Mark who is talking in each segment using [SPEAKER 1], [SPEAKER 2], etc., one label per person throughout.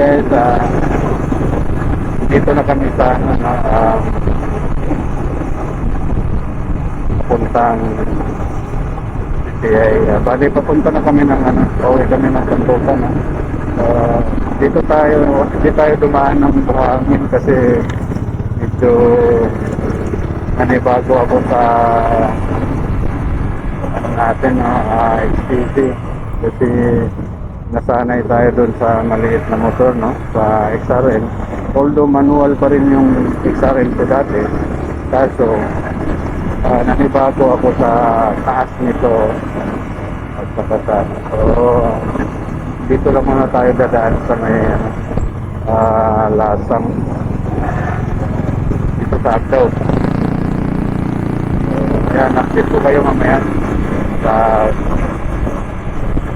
[SPEAKER 1] guys, ah, dito na kami sa no, ah, papuntang CCI. Uh, bali, papunta na kami ng ano, pauwi kami ng Santokan. No? Ah, dito tayo, hindi tayo dumaan ng buhangin kasi medyo nanibago ako sa ano natin, uh, HTC. Kasi nasanay tayo doon sa maliit na motor, no, sa XRL. Although manual pa rin yung XRL ko dati, kaso uh, nanibago ako sa taas nito. At sa so dito lang muna tayo dadaan sa may ah, lasang. Dito sa Agdaw yan update ko kayo mamaya sa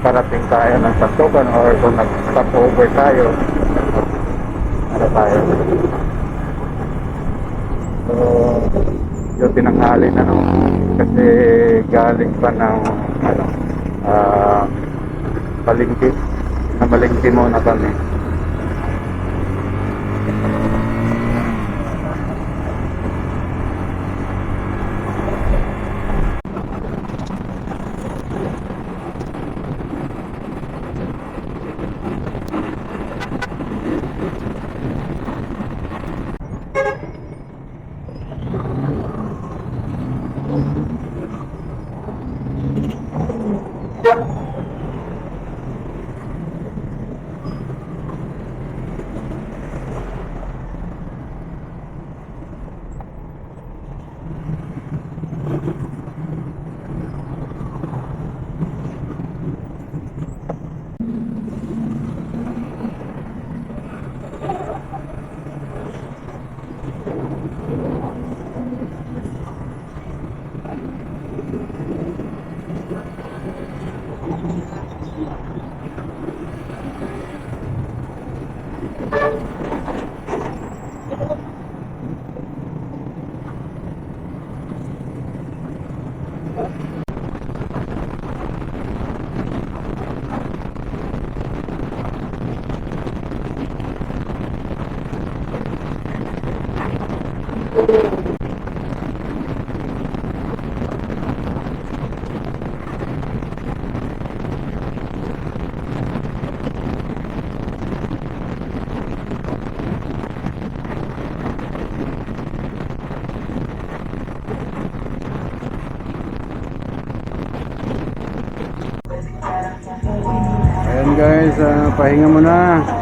[SPEAKER 1] parating tayo ng Santokan or kung nag-stop over tayo ano tayo So, yung tinanghali na no, kasi galing pa ng ano, ah palingki. Na palingki muna kami. Thank you. Pahinga muna. Ay.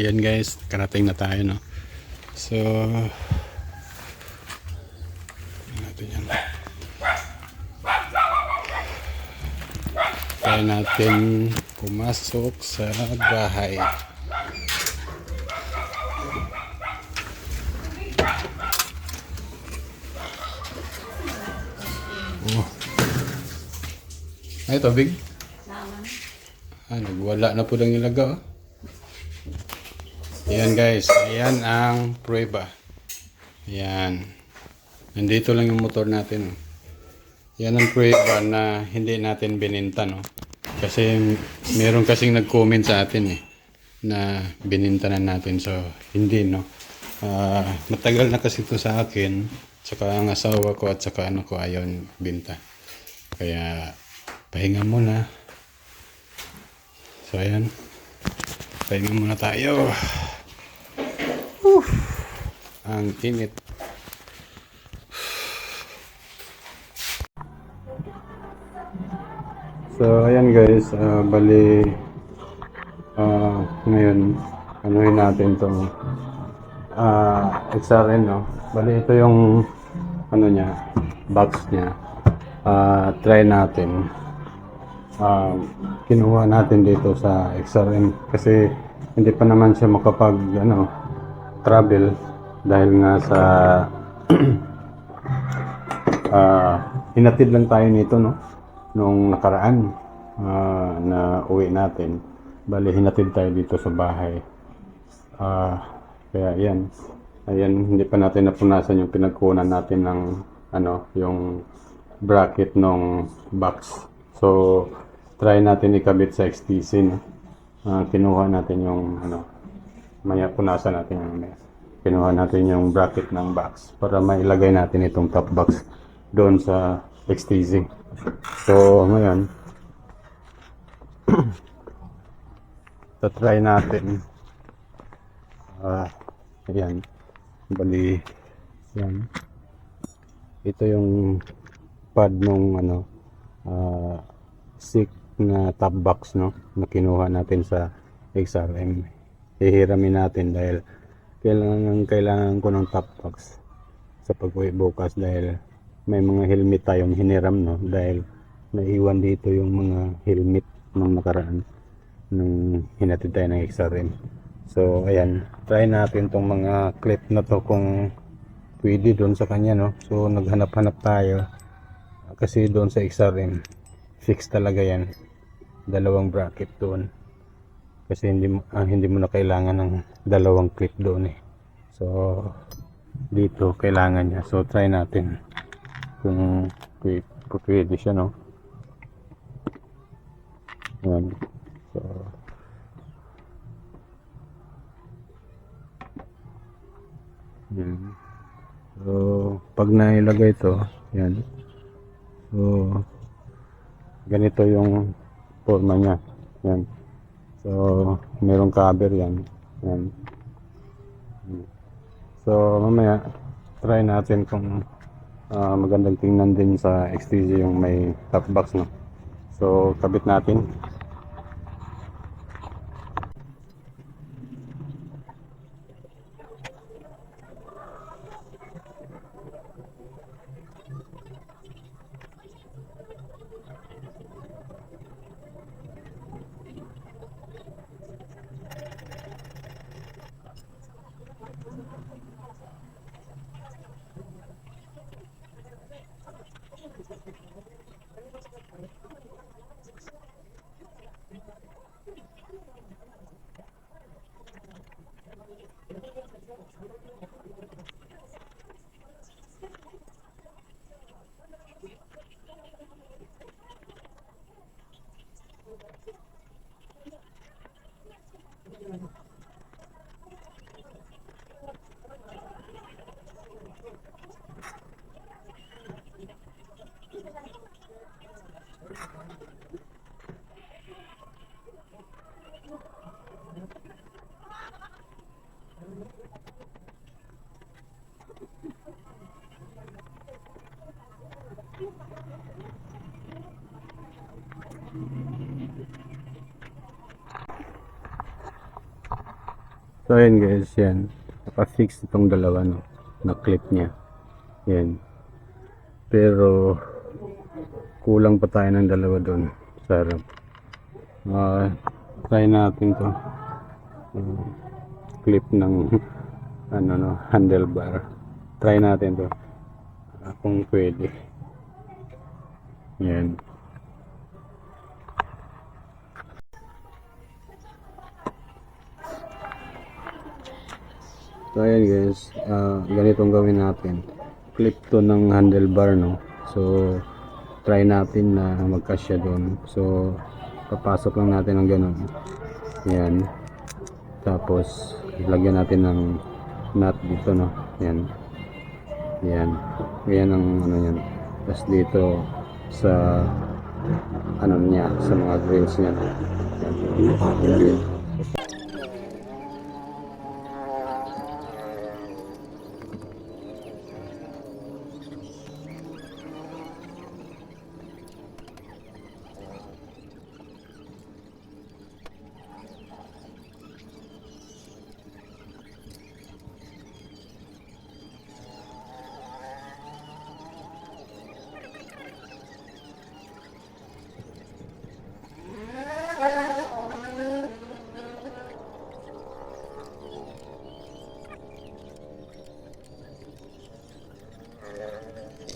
[SPEAKER 2] Ayan guys, karating na tayo no. So, natin yan. Kaya natin pumasok sa bahay. Oh. Ay, tubig? Ah, nagwala na po lang ilaga. Oh. Ayan guys, ayan ang prueba. Ayan. Nandito lang yung motor natin. oh. Yan ang prueba na hindi natin bininta, no? Kasi meron kasing nag-comment sa atin eh na bininta na natin. So, hindi, no? Ah, matagal na kasi ito sa akin. Tsaka ang asawa ko at saka ano ko ayaw binta. Kaya, pahinga muna. So, ayan. Pahinga muna tayo. Whew. Ang init. So, ayan guys, ah, bali, ah, ngayon, anuhin natin itong ah, XRN, no? Bali, ito yung, ano niya, box niya. Ah, try natin. Ah, kinuha natin dito sa XRM kasi hindi pa naman siya makapag, ano, travel dahil nga sa ah hinatid lang tayo nito no? Nung nakaraan ah, na uwi natin. Bali hinatid tayo dito sa bahay. Ah, kaya yan. Ayan hindi pa natin napunasan yung pinagkunan natin ng ano yung bracket ng box. So try natin ikabit sa XTC no? Ah, kinuha natin yung ano maya punasan natin yung kinuha natin yung bracket ng box para mailagay natin itong top box doon sa XTZ. So, ngayon, try natin. Ah, ayan. Bali, yan. Ito yung pad nung ano, ah, sick na top box, no? Na kinuha natin sa XRM. Hihiramin natin dahil kailangan, kailangan ko ng top box sa pag-uwi bukas dahil may mga helmet tayong hiniram no? Dahil naiwan dito yung mga helmet nung nakaraan nung hinatid tayo ng XRM so ayan. Try natin tong mga clip na to kung pwede doon sa kanya no? So naghanap-hanap tayo kasi doon sa XRM fix talaga yan. Dalawang bracket doon kasi hindi mo ah, hindi mo na kailangan ng dalawang clip doon eh. So dito kailangan niya. So try natin kung pwede, siya no? Yan so yan so pag nailagay ito yan so ganito yung forma niya. Yan so merong cover yan yan so mamaya try natin kung Ah, magandang tingnan din sa XTG yung may top box no. So kabit natin. So ayun guys, yan. naka-fix itong dalawa no, na clip niya. Yan. Pero kulang pa tayo ng dalawa doon sa harap. Ah, try natin to. Ah, clip ng ano no, handlebar. Try natin to. Ah, kung pwede. Yan. So ayan guys, ah, ganitong gawin natin. Clip to ng handlebar no. So try natin na magkasya doon. So papasok lang natin ng ganun. Yan. Tapos lagyan natin ng nut dito no. Yan. Yan. Yan ang ano yan. Tapos dito sa ano niya, sa mga grills niya. Yan. Yan.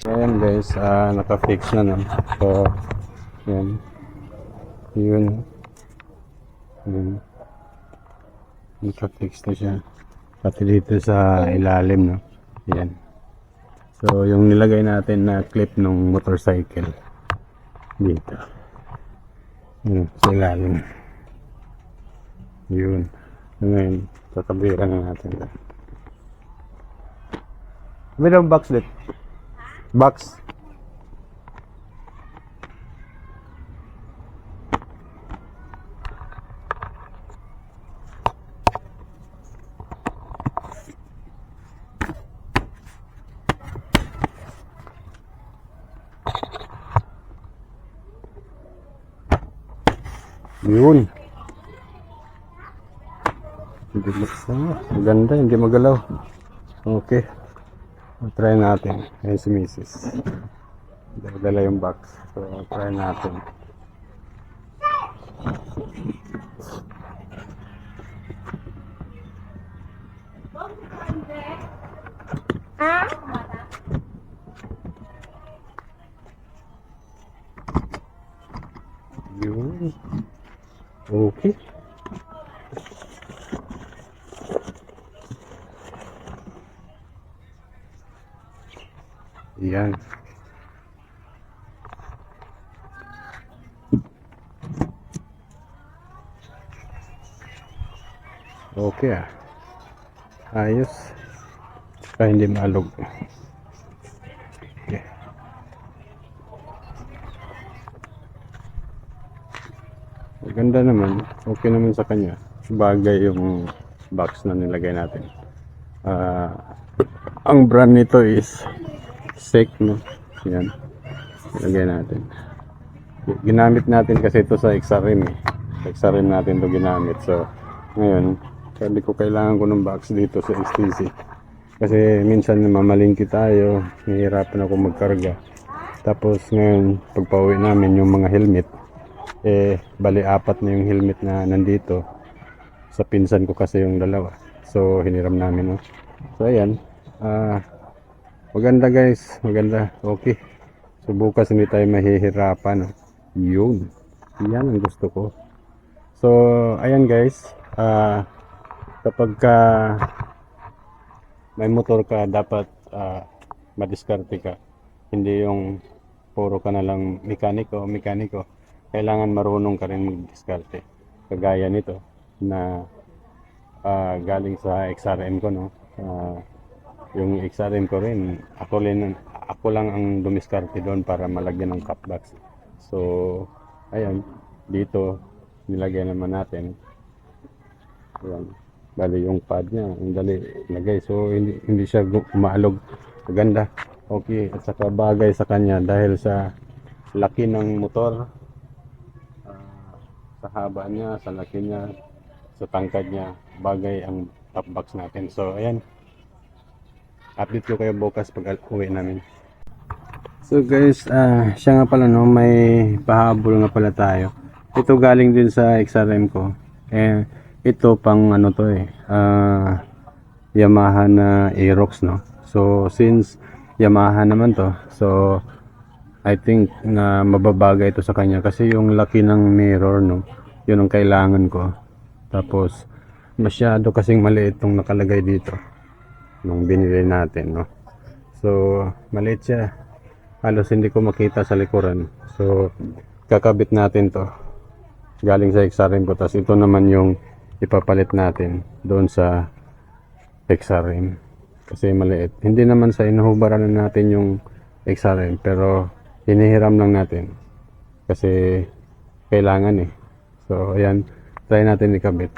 [SPEAKER 2] Ayan guys, ah naka-fix na no. So, yan. Yun. Yun. Naka-fix na siya. Pati dito sa ilalim no. Yan. So, yung nilagay natin na clip ng motorcycle. Dito. Yun, sa ilalim. Yun. Ngayon, kakabira na natin. Mayroong box dito. Box. Yun. Hindi. Maganda, hindi magalaw. Okay. Try natin. Ayan si Mrs. Dala yung box. So, try natin. Yun. Okay. Yan. Okay ah. Ayos. Saka hindi malog. Okay. Maganda naman. Okay naman sa kanya. Bagay yung box na nilagay natin. Ah, ang brand nito is Sek, no? Yan. Ilagay natin. Ginamit natin kasi ito sa XRM eh. Sa XRM natin to ginamit. So, ngayon, sabi ko kailangan ko ng box dito sa STC. Kasi minsan mamalingki tayo, nahihirapan ako magkarga. Tapos ngayon, pagpauwi namin yung mga helmet, eh, bali apat na yung helmet na nandito. Sa pinsan ko kasi yung dalawa. So, hiniram namin, no? So, ayan. Ah, maganda guys. Maganda. Okay. So, bukas hindi tayo mahihirapan? Yun. Yan ang gusto ko. So, ayan guys. Ah, kapag ka may motor ka, dapat ah, madiskarte ka. Hindi yung puro ka na lang mekaniko, mekaniko. Kailangan marunong ka rin magdiskarte. Kagaya nito na ah, galing sa XRM ko, no? Ah, yung XRM ko rin, ako, rin, ako lang ang dumiskarte doon para malagyan ng box. So, ayan, dito, nilagay naman natin. Ayan. Bali yung pad niya, ang dali lagay. So, hindi, hindi siya umaalog. Maganda. Okay. At saka bagay sa kanya dahil sa laki ng motor, ah, sa haba niya, sa laki niya, sa tangkad niya, bagay ang top box natin. So, ayan. Update ko kayo bukas pag uwi namin. So guys, ah siya nga pala no, may pahabol nga pala tayo. Ito galing din sa XRM ko. Eh, ito pang ano to eh, ah Yamaha na Aerox no. So since Yamaha naman to, so I think na mababagay ito sa kanya kasi yung laki ng mirror no, yun ang kailangan ko. Tapos masyado kasing maliit tong nakalagay dito nung binili natin no. So maliit siya halos hindi ko makita sa likuran. So, kakabit natin to. Galing sa XRM ko. Tapos ito naman yung ipapalit natin doon sa XRM. Kasi maliit. Hindi naman sa inuhubaran na natin yung XRM. Pero, hinihiram lang natin. Kasi, kailangan eh. So, ayan. Try natin ikabit.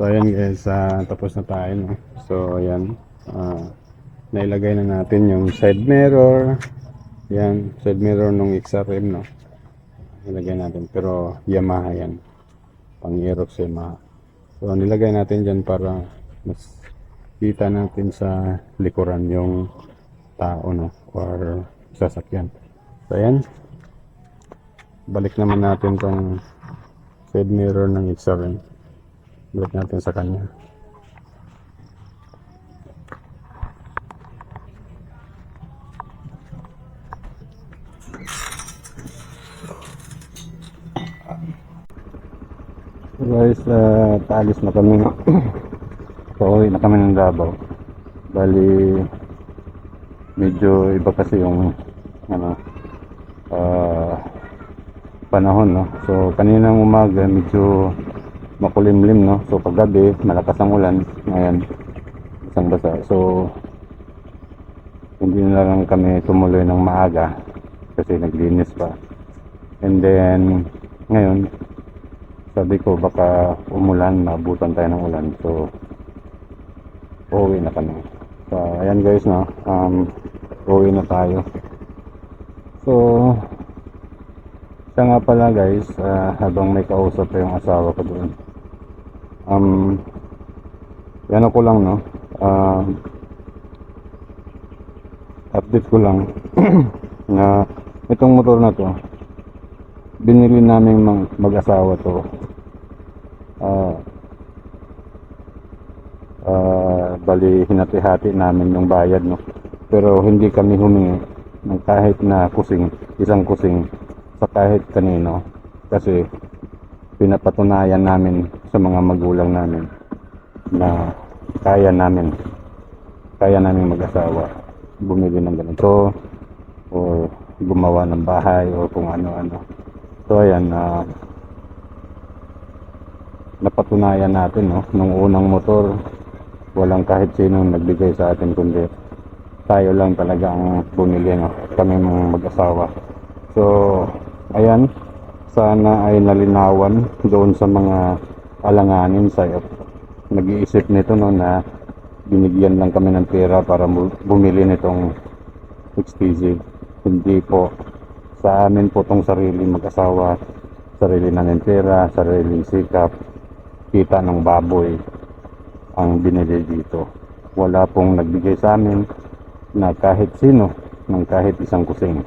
[SPEAKER 2] So ayan guys, ah, tapos na tayo no. So ayan, ah, nailagay na natin yung side mirror. Yan, side mirror nung XRM no. Nilagay natin pero Yamaha yan. Pang Aerox Yamaha. So nilagay natin dyan para mas kita natin sa likuran yung tao no or sasakyan. So ayan. Balik naman natin tong side mirror ng XRM. Balik natin sa kanya. So guys, uh, paalis na kami. Pauwi na kami ng Davao. Bali, medyo iba kasi yung ano, ah, panahon, no? So, kaninang umaga, medyo makulimlim, no? So, paggabi, malakas ang ulan. Ngayon, isang basa. So, hindi na lang kami tumuloy ng maaga kasi naglinis pa. And then, ngayon, sabi ko baka umulan, maabutan tayo ng ulan. So, uuwi na kami. So, ayan guys, no? Um, uuwi na tayo. So, siya nga pala guys, ah, habang may kausap pa yung asawa ko doon. Um, yan ako lang, no? Um, update ko lang na itong motor na to, binili namin mag-asawa to. Ah, ah, bali hinati-hati namin yung bayad, no? Pero hindi kami humingi ng kahit na kusing, isang kusing sa kahit kanino kasi pinapatunayan namin sa mga magulang namin na kaya namin kaya namin mag-asawa bumili ng ganito o gumawa ng bahay o kung ano-ano so ayan na napatunayan natin no nung unang motor walang kahit sino nagbigay sa atin kundi tayo lang talaga ang bumili no? kami mga mag-asawa. So ayan sana ay nalinawan doon sa mga alanganin sa nag-iisip nito no na binigyan lang kami ng pera para bu- bumili nitong XTZ hindi po sa amin po tong sarili mag-asawa sarili namin pera sariling sikap kita ng baboy ang binili dito. Wala pong nagbigay sa amin na kahit sino ng kahit isang kusing.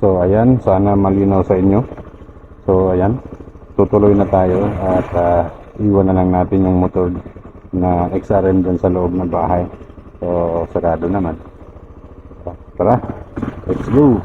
[SPEAKER 2] So ayan sana malinaw sa inyo. So ayan tutuloy na tayo at ah, iwan na lang natin yung motor na XRM dyan sa loob ng bahay. So sarado naman. Tara let's go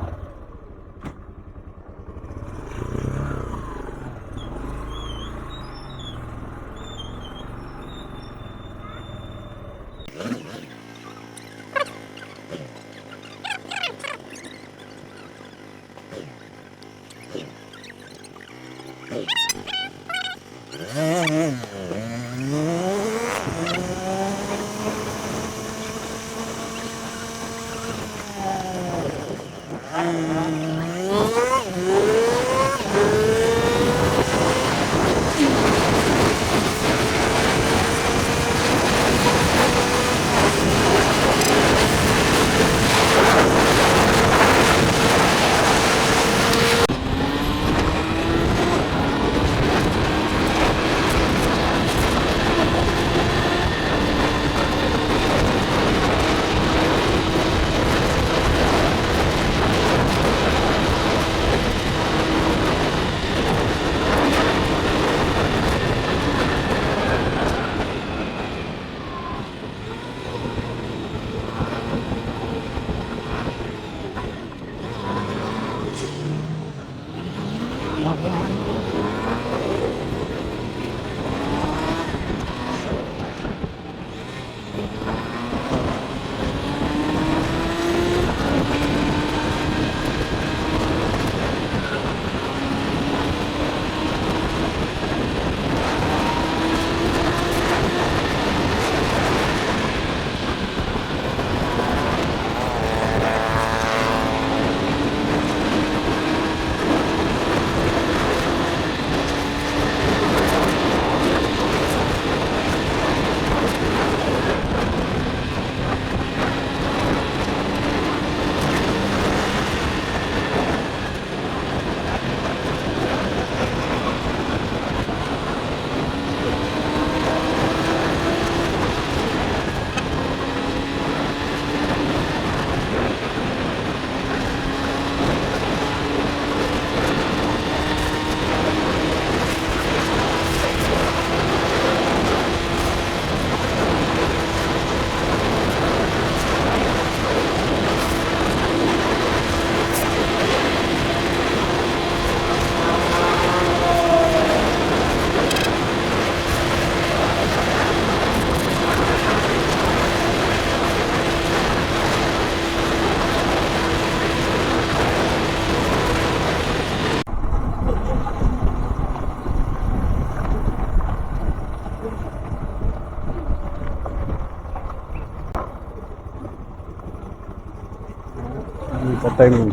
[SPEAKER 2] tay mình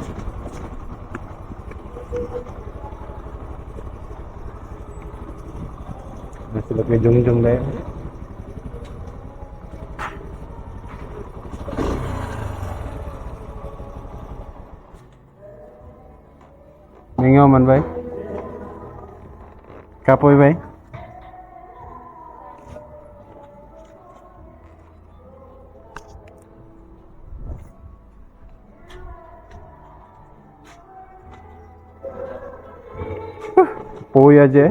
[SPEAKER 2] Đây jung jung cái dung dung đấy Mình ngon বই আছে।